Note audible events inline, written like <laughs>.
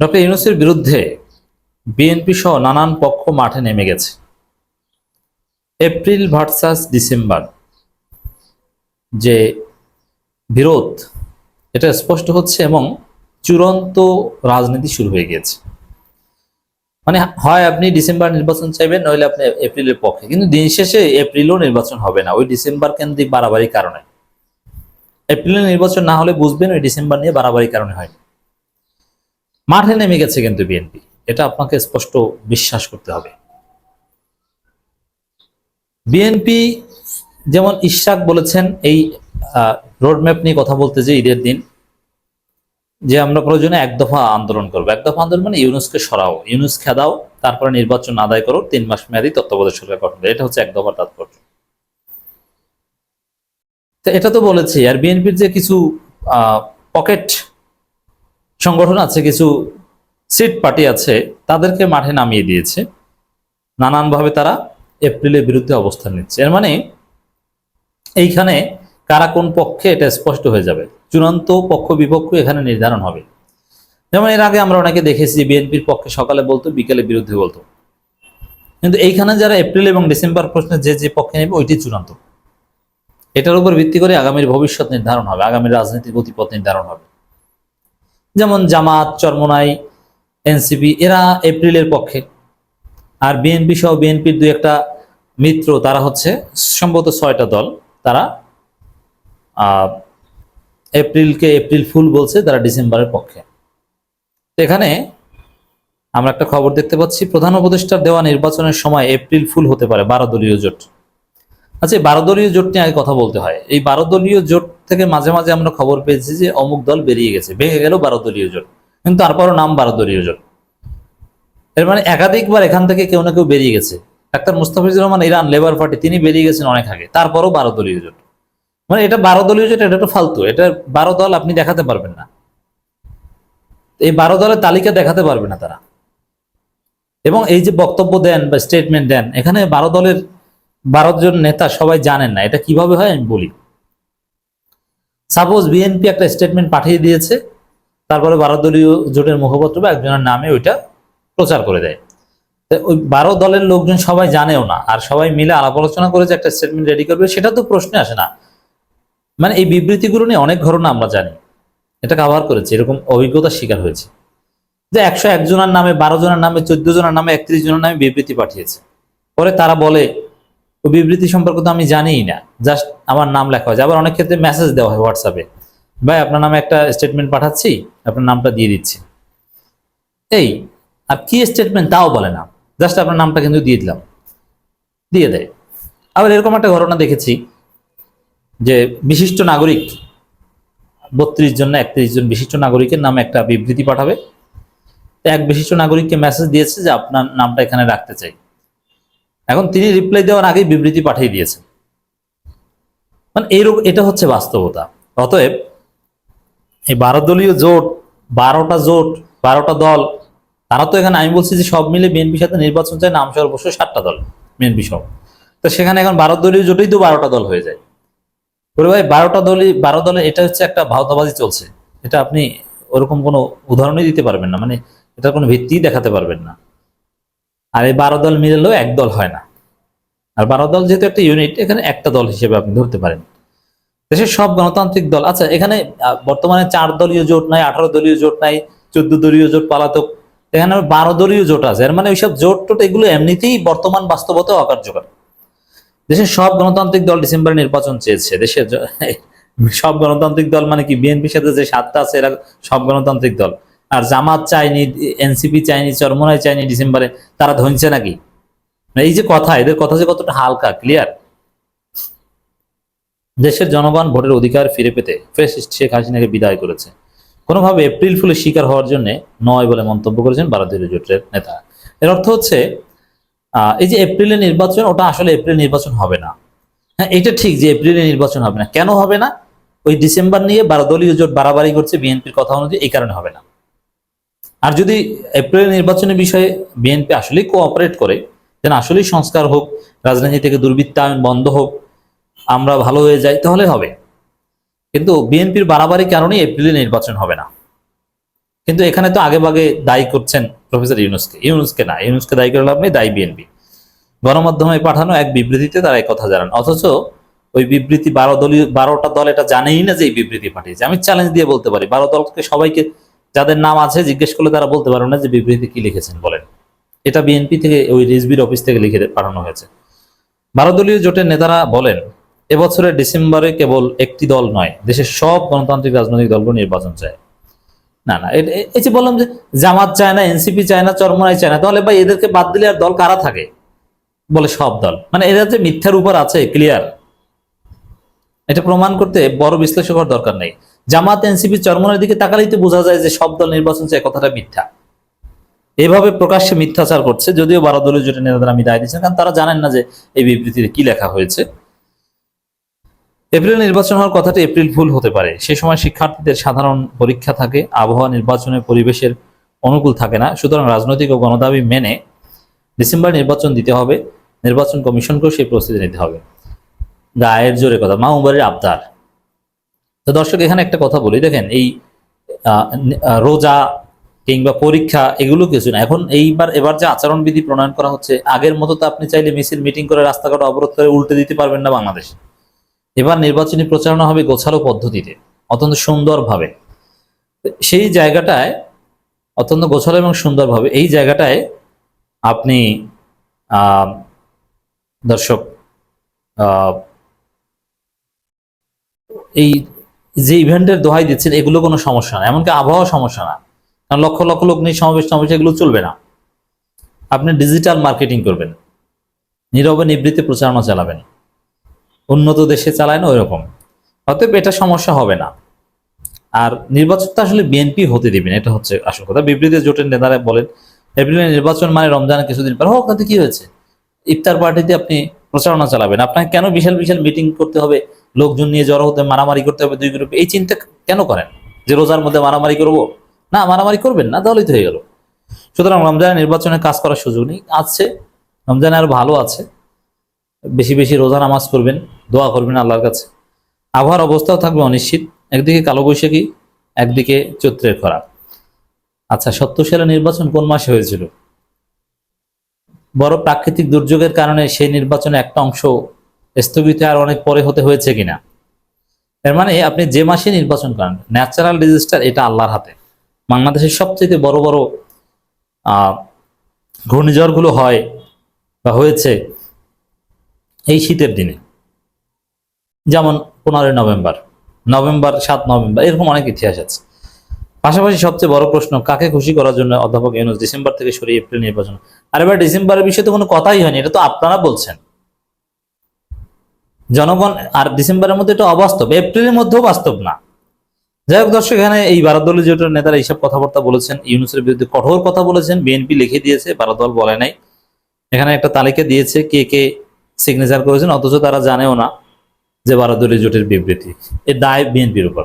Doctor ইউনুসের বিরুদ্ধে BNP সহ নানান পক্ষ মাঠে নেমে গেছে। এপ্রিল ভার্সাস ডিসেম্বর যে বিরোধ, এটা স্পষ্ট হচ্ছে এবং চূড়ান্ত রাজনীতি শুরু হয়ে গিয়েছে। মানে হয় আপনি ডিসেম্বর নির্বাচন চাইবেন, নইলে আপনি এপ্রিলের পক্ষে। কিন্তু দিন শেষে এপ্রিলও নির্বাচন হবে না, ওই ডিসেম্বর কেন্দ্রিক বাড়াবাড়ির কারণে। এপ্রিলে নির্বাচন না হলে বুঝবেন ওই ডিসেম্বর নিয়ে বাড়াবাড়ির কারণে হয় মাঠে নেমে গেছে কিন্তু বিএনপি। এটা আপনাকে স্পষ্ট বিশ্বাস করতে হবে। বিএনপি যেমন ইশাক বলেছেন, এই রোডম্যাপ নিয়ে কথা বলতে যে ঈদের দিন, যে আমরা প্রয়োজনে এক দফা আন্দোলন করব। এক দফা আন্দোলন মানে ইউনুসকে সরাও, ইউনুস খেদাও, তারপরে নির্বাচন আদায় করো, তিন মাস মেয়াদি তত্ত্বাবধায়ক সরকার গঠন এটা হচ্ছে এক দফার তাৎপর্য। এটা তো বলেছি, আর বিএনপির যে কিছু পকেট সংগঠন আছে, কিছু সিট পার্টি আছে, তাদেরকে মাঠে নামিয়ে দিয়েছে। নানানভাবে তারা এপ্রিলের বিরুদ্ধে অবস্থান নিচ্ছে। এর মানে এইখানে কারা কোন পক্ষে, এটা স্পষ্ট হয়ে যাবে। চূড়ান্ত পক্ষ বিপক্ষ এখানে নির্ধারণ হবে। যেমন এর আগে আমরা অনেকে দেখেছি যে বিএনপির পক্ষে সকালে বলতো, বিকেলে বিরুদ্ধে বলতো। কিন্তু এইখানে যারা এপ্রিল এবং ডিসেম্বর প্রশ্নে যে যে পক্ষে নেবে, ওইটি চূড়ান্ত। এটার উপর ভিত্তি করে আগামীর ভবিষ্যৎ নির্ধারণ হবে, আগামীর রাজনীতির গতিপথ নির্ধারণ হবে। যেমন জামাত, চরমনাই, এনসিপি, এরা এপ্রিলের পক্ষে। আর বিএনপি সহ বিএনপির দুই একটা মিত্র, তারা হচ্ছে সম্ভবত ছয়টা দল। তারা এপ্রিলকে এপ্রিল ফুল বলছে, তারা ডিসেম্বরের পক্ষে। এখানে আমরা একটা খবর দেখতে পাচ্ছি। প্রধান উপদেষ্টার দেওয়া নির্বাচনের সময় এপ্রিল ফুল হতে পারে, বারো দলীয় জোট। আচ্ছা এই বারো দলীয় জোট নিয়ে আগে কথা বলতে হয়। এই বারো দলীয় জোট থেকে মাঝে মাঝে আমরা খবর পেয়েছি যে অমুক দল বেরিয়ে গেছে, ভেঙে গেল বারো দলীয় জোট। কিন্তু তারপরও নাম বারো দলীয় জোট। এর মানে একাধিকবার এখান থেকে কেউ না কেউ বেরিয়ে গেছে। Doctor Mustafizur Rahman, Iran, labour party, তিনি বেরিয়ে গেছেন অনেক আগে। তারপরও বারো দলীয় জোট। মানে এটা বারো দলীয় জোট, এটা তো ফালতু। এটা বারো দল আপনি দেখাতে পারবেন না। এই বারো দলের তালিকা দেখাতে পারবে না তারা। এবং এই যে বক্তব্য দেন বা স্টেটমেন্ট দেন, এখানে বারো দলের বারো জন নেতা সবাই জানেন না। এটা কীভাবে হয় আমি বলি। সাপোজ বিএনপি একটা স্টেটমেন্ট পাঠিয়ে দিয়েছে, তারপরে বারো দলীয় জোটের মুখপাত্র বা একজনের নামে ওইটা প্রচার করে দেয়। ওই বারো দলের লোকজন সবাই জানেও না, আর সবাই মিলে আলাপ আলোচনা করে যে একটা স্টেটমেন্ট রেডি করবে, সেটা তো প্রশ্নে আসে না। মানে এই বিবৃতিগুলো নিয়ে অনেক ঘটনা আমরা জানি। এটা কাভার করেছে, এরকম অভিজ্ঞতার শিকার হয়েছে। যে একশো একজনের নামে, বারো জনের নামে, চোদ্দ জনের নামে, একত্রিশ জনের নামে বিবৃতি পাঠিয়েছে। পরে তারা বলে ওই বিবৃতি সম্পর্কে তো আমি জানিই না। জাস্ট আমার নাম লেখা হয়েছে। আবার অনেক ক্ষেত্রে মেসেজ দেওয়া হয় হোয়াটসঅ্যাপে ভাই, আপনার নামে একটা স্টেটমেন্ট পাঠাচ্ছি, আপনার নামটা দিয়ে দিচ্ছি। এই, আর কি স্টেটমেন্ট তাও বলে না। জাস্ট আপনার নামটা কিন্তু দিয়ে দিলাম। দিয়ে দেয়। আবার এরকম একটা ঘটনা দেখেছি যে বিশিষ্ট নাগরিক, বত্রিশ জন না একত্রিশ জন বিশিষ্ট নাগরিকের নামে একটা বিবৃতি পাঠাবে। এক বিশিষ্ট নাগরিককে মেসেজ দিয়েছে যে আপনার নামটা এখানে রাখতে চাই। এখন তিনি রিপ্লাই দেওয়ার আগেই বিবৃতি পাঠিয়ে দিয়েছেন। মানে এইরকম এটা হচ্ছে বাস্তবতা। অতএব এই বারো দলীয় জোট, বারোটা জোট, বারোটা দল, তারা তো এখানে আমি বলছি যে সব মিলে বিএনপির সাথে নির্বাচন চায়, নাম অবশ্যই সাতটা দল বিএনপি সহ। তো সেখানে এখন বারো দলীয় জোটেই তো বারোটা দল হয়ে যায়। বলে ভাই, বারোটা দলই, বারো দলে এটা হচ্ছে একটা ভাওতাবাজি চলছে। এটা আপনি ওরকম কোনো উদাহরণই দিতে পারবেন না। মানে এটার কোনো ভিত্তিই দেখাতে পারবেন না। আর এই বারো দল মিলেলেও এক দল হয় না। আর বারো দল যেহেতু একটা ইউনিট এখানে একটা দল হিসেবে আপনি ধরতে পারেন। দেশের সব গণতান্ত্রিক দল আচ্ছা এখানে বর্তমানে চার দলীয় জোট নাই, আঠারো দলীয় জোট নাই, চোদ্দ দলীয় জোট পালাতক, এখানে বারো দলীয় জোট আছে। এর মানে ওইসব জোট টোট এগুলো এমনিতেই বর্তমান বাস্তবতা অকার্যকর। দেশের সব গণতান্ত্রিক দল ডিসেম্বরে নির্বাচন চেয়েছে। দেশের <laughs> সব গণতান্ত্রিক দল মানে কি? বিএনপির সাথে যে সাতটা আছে, এরা সব গণতান্ত্রিক দল। আর জামাত চায়নি, এনসিপি চায়নি, চরমনাই চায়নি ডিসেম্বরে, তারা ধনছে নাকি? এই যে কথা, এদের কথা যে কতটা হালকা ক্লিয়ার দেশের জনগণ ভোটের অধিকার ফিরে পেতে ফ্যাসিস্ট শেখ হাসিনাকে বিদায় করেছে। কোনোভাবে এপ্রিল ফুলের শিকার হওয়ার জন্য নয় বলে মন্তব্য করেছেন ভারতীয় জোটের নেতা। এর অর্থ হচ্ছে এই যে এপ্রিলে নির্বাচন, ওটা আসলে এপ্রিল নির্বাচন হবে না। হ্যাঁ এটা ঠিক যে এপ্রিলে নির্বাচন হবে না। কেন হবে না? ওই ডিসেম্বর নিয়ে বারো দলীয় জোট বাড়াবাড়ি করছে, বিএনপির কথা অনুযায়ী এই কারণে হবে না। আর যদি এপ্রিল নির্বাচনের বিষয়ে বিএনপি আসলেই কোঅপারেট করে যেন আসলেই সংস্কার হোক, রাজনীতি থেকে দুর্বৃত্তায়ন বন্ধ হোক, আমরা ভালো হয়ে যাই, তাহলে হবে। কিন্তু বিএনপির বাড়াবাড়ির কারণে এপ্রিলে নির্বাচন হবে না। কিন্তু এখানে তো আগে ভাগে দায়ী করছেন প্রফেসর ইউনুসকে ইউনুসকে না ইউনুসকে দায়ী করে লাভ নেই, দায়ী বিএনপি গণমাধ্যমে পাঠানো এক বিবৃতিতে তারা কথা জানান, অথচ ওই বিবৃতি বারো দলীয়, বারোটা দল এটা জানেই না যে এই বিবৃতি পাঠিয়েছে। আমি চ্যালেঞ্জ দিয়ে বলতে পারি, বারো দলকে সবাইকে যাদের নাম আছে, জিজ্ঞেস করলে তারা বলতে পারবে না যে বিবৃতি কি লিখেছেন বলেন। এটা বিএনপি থেকে, ওই রিজবির অফিস থেকে লিখে পাঠানো হয়েছে। বারো দলীয় জোটের নেতারা বলেন, এবছরের ডিসেম্বরে কেবল একটি দল নয়, দেশের সব গণতান্ত্রিক রাজনৈতিক দলগুলো নির্বাচন চায়। না না এই যে বললাম যে জামাত চায় না, এনসিপি চায় না, চরমনাই চায় না, তাহলে ভাই এদেরকে বাদ দিলে আর দল কারা থাকে? বলে সব দল। মানে এরা যে মিথ্যার উপর আছে ক্লিয়ার এটা প্রমাণ করতে বড় বিশ্লেষক হওয়ার দরকার নেই। জামাত, এনসিপি চরমনের দিকে তাকালেই তো বোঝা যায় যে সব দল নির্বাচন চায় কথাটা মিথ্যা। এভাবে প্রকাশ্যে মিথ্যাচার করছে, যদিও বারো দলীয় জোটের নেতাদের আমি দায় দিচ্ছি কারণ তারা জানেন না যে এই বিবৃতিতে কি লেখা হয়েছে। এপ্রিল নির্বাচন হওয়ার কথাটি এপ্রিল ফুল হতে পারে। সে সময় শিক্ষার্থীদের সাধারণ পরীক্ষা থাকে, আবহাওয়া নির্বাচনের পরিবেশের অনুকূল থাকে না। সুতরাং রাজনৈতিক ও গণদাবি মেনে ডিসেম্বর নির্বাচন দিতে হবে। নির্বাচন কমিশনকেও সেই প্রস্তুতি নিতে হবে। গায়ের জোরে কথা, মা উমারের আবদার। তো দর্শক, এখানে একটা কথা বলি। দেখেন, এই রোজা কিংবা পরীক্ষা এগুলো কিছু না। এখন এইবার, এবার যে আচরণবিধি প্রণয়ন করা হচ্ছে, আগের মতো তো আপনি চাইলে মিছিল, মিটিং করে রাস্তাঘাট অবরোধ করে উল্টে দিতে পারবেন না বাংলাদেশ। এবার নির্বাচনী প্রচারণা হবে গোছালো পদ্ধতিতে, অত্যন্ত সুন্দরভাবে। সেই জায়গাটায়, অত্যন্ত গোছালো এবং সুন্দরভাবে, এই জায়গাটায় আপনি দর্শক এই যে ইভেন্টের দোহাই দিচ্ছেন, এগুলো কোনো সমস্যা না। এমনকি আবহাওয়া সমস্যা না। কারণ লক্ষ লক্ষ লোক নিয়ে সমাবেশ সমাবেশ এগুলো চলবে না। আপনি ডিজিটাল মার্কেটিং করবেন। নীরবে নিবৃত্তি প্রচারণা চালাবেন। উন্নত দেশে চালায় না ওইরকম। অতএব এটা সমস্যা হবে না। আর নির্বাচন তো আসলে বিএনপি হতে দিবেন এটা হচ্ছে আসল কথা। বিবৃতি জোটের নেতারা বলেন এপ্রিলে নির্বাচন মানে রমজানের কিছুদিন পর। হোক, তাতে কি হয়েছে? ইফতার পার্টিতে আপনি প্রচারণা চালাবেন। আপনাকে কেন বিশাল বিশাল মিটিং করতে হবে? লোকজন নিয়ে জড়ো হতে, মারামারি করতে হবে, দুই গ্রুপে এই চিন্তা কেন করেন? যে রোজার মধ্যে মারামারি করব? না, মারামারি করবেন না, তাহলেই তো হয়ে গেল। সুতরাং রমজানের নির্বাচনে কাজ করার সুযোগ নেই। আছে, রমজানে আরও ভালো আছে। বেশি বেশি রোজা নামাজ করবেন দোয়া করবেন আল্লাহর কাছে। আবহাওয়ার অবস্থাও থাকবে অনিশ্চিত। একদিকে কালো বৈশাখী, একদিকে চৈত্রের খরা। আচ্ছা সত্তর সালে নির্বাচন কোন মাসে হয়েছিল? বড় প্রাকৃতিক দুর্যোগের কারণে সেই নির্বাচনে একটা অংশ স্থগিত আর অনেক পরে হতে হয়েছে কিনা। এর মানে আপনি যে মাসে নির্বাচন করেন, ন্যাচারাল ডিজাস্টার এটা আল্লাহর হাতে। বাংলাদেশের সবচেয়ে বড় বড় ঘূর্ণিঝড়গুলো হয় বা হয়েছে এই শীতের দিনে। যেমন পনেরোই নভেম্বর নভেম্বর সাত নভেম্বর, এরকম অনেক ইতিহাস আছে। পাশাপাশি সবচেয়ে বড় প্রশ্ন, কাকে খুশি করার জন্য অধ্যাপক ইউনুস ডিসেম্বর থেকে সরিয়ে এপ্রিল নির্বাচন? আর এবার ডিসেম্বরের বিষয়ে তো কোনো কথাই হয়নি, এটা তো আপনারা বলছেন। জনগণ, আর ডিসেম্বরের মধ্যে এটা অবাস্তব, এপ্রিলের মধ্যেও বাস্তব না। যাই হোক দর্শক, এখানে এই ভারত দলীয় জোটের নেতারা এইসব কথাবার্তা বলেছেন, ইউনুসের বিরুদ্ধে কঠোর কথা বলেছেন, বিএনপি লিখে দিয়েছে ভারত দল বলে নাই। এখানে একটা তালিকা দিয়েছে, কে কে সিগনেচার করেছেন, অথচ তারা জানেও না যে ভারত জোটের বিবৃতি। এর দায় বিএনপির উপর।